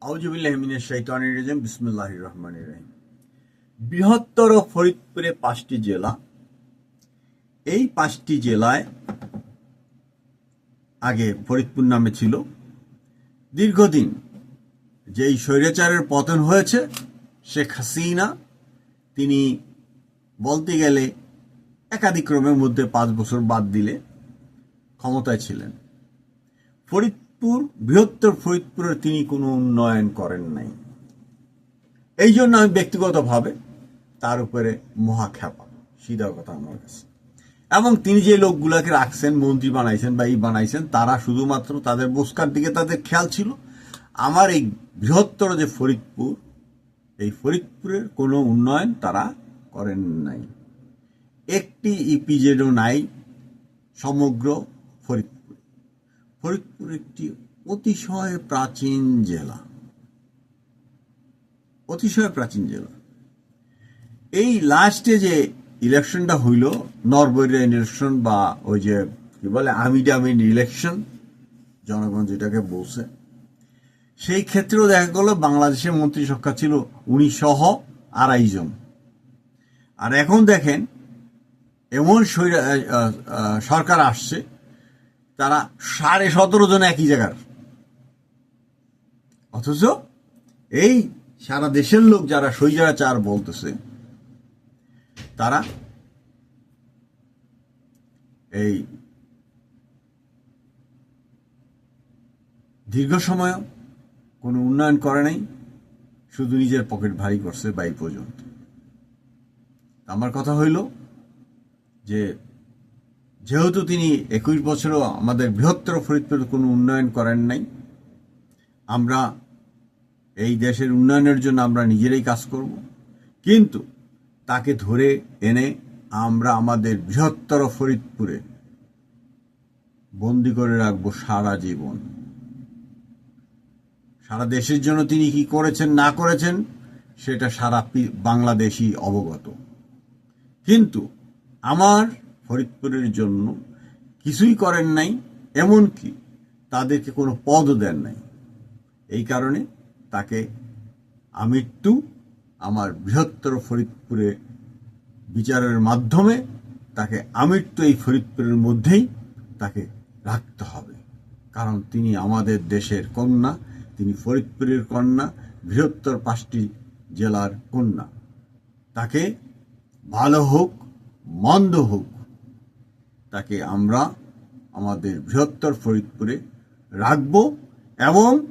আউজুবিল্লাহমিনের শৈতানির রাজিম বিসমুল্লাহ রহমান রহিম। বৃহত্তর ফরিদপুরে পাঁচটি জেলা। এই পাঁচটি জেলায় আগে ফরিদপুর নামে ছিল। দীর্ঘদিন যেই স্বৈরাচারের পতন হয়েছে, শেখ হাসিনা, তিনি বলতে গেলে একাধিক্রমের মধ্যে পাঁচ বছর বাদ দিলে ক্ষমতায় ছিলেন। ফরিদপুর, বৃহত্তর ফরিদপুরের তিনি কোনো উন্নয়ন করেন নাই। এই জন্য আমি ব্যক্তিগতভাবে তার উপরে মহাখ্যাপা সিধা কথা আমার কাছে। এবং তিনি যে লোকগুলাকে রাখছেন, মন্ত্রী বানাইছেন বা এই বানাইছেন, তারা শুধুমাত্র তাদের বস্কার দিকে তাদের খেয়াল ছিল। আমার এই বৃহত্তর যে ফরিদপুর, এই ফরিদপুরের কোনো উন্নয়ন তারা করেন নাই। একটি ইপিজেডও নাই, সমগ্র ফরিদপুর। ফরিদপুর একটি অতিশয় প্রাচীন জেলা। অতিশয় প্রাচীন জেলা। এই লাস্টে যে ইলেকশনটা হইল নরবরিয়া ইলেকশন বা ওই যে কি বলে আমিড আমিড ইলেকশন জনগণ যেটাকে বলছে, সেই ক্ষেত্রেও দেখা গেল বাংলাদেশের মন্ত্রী সংখ্যা ছিল উনি সহ আড়াই জন। আর এখন দেখেন, এমন সরকার আসছে তারা সাড়ে সতেরো জন একই জায়গার। অথচ এই সারা দেশের লোক যারা স্বৈরাচার বলতেছে, তারা এই দীর্ঘ সময় কোনো উন্নয়ন করে নাই, শুধু নিজের পকেট ভারী করছে বাই পর্যন্ত। আমার কথা হইল যে যেহেতু তিনি একুশ বছরও আমাদের বৃহত্তর ফরিদপুর কোনো উন্নয়ন করেন নাই, আমরা এই দেশের উন্নয়নের জন্য আমরা নিজেরাই কাজ করব। কিন্তু তাকে ধরে এনে আমরা আমাদের বৃহত্তর ফরিদপুরে বন্দি করে রাখব সারা জীবন। সারা দেশের জন্য তিনি কি করেছেন, না করেছেন, সেটা সারা বাংলাদেশই অবগত। কিন্তু আমার ফরিদপুরের জন্য কিছুই করেন নাই, এমনকি তাদেরকে কোনো পদও দেন নাই। এই কারণে তাকে আমৃত্যু আমার বৃহত্তর ফরিদপুরে বিচারের মাধ্যমে তাকে আমৃত্যু এই ফরিদপুরের মধ্যেই তাকে রাখতে হবে। কারণ তিনি আমাদের দেশের কন্যা, তিনি ফরিদপুরের কন্যা, বৃহত্তর পাঁচটি জেলার কন্যা। তাকে ভালো হোক, মন্দ হোক তাকে আমরা আমাদের বৃহত্তর ফরিদপুরে রাখব এবং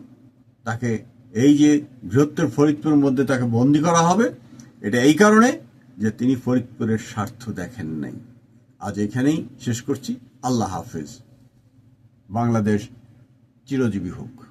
তাকে এই যে বৃহত্তর ফরিদপুরের মধ্যে তাকে বন্দি করা হবে, এটা এই কারণে যে তিনি ফরিদপুরের স্বার্থ দেখেন নাই। আজ এখানেই শেষ করছি। আল্লাহ হাফেজ। বাংলাদেশ চিরজীবী হোক।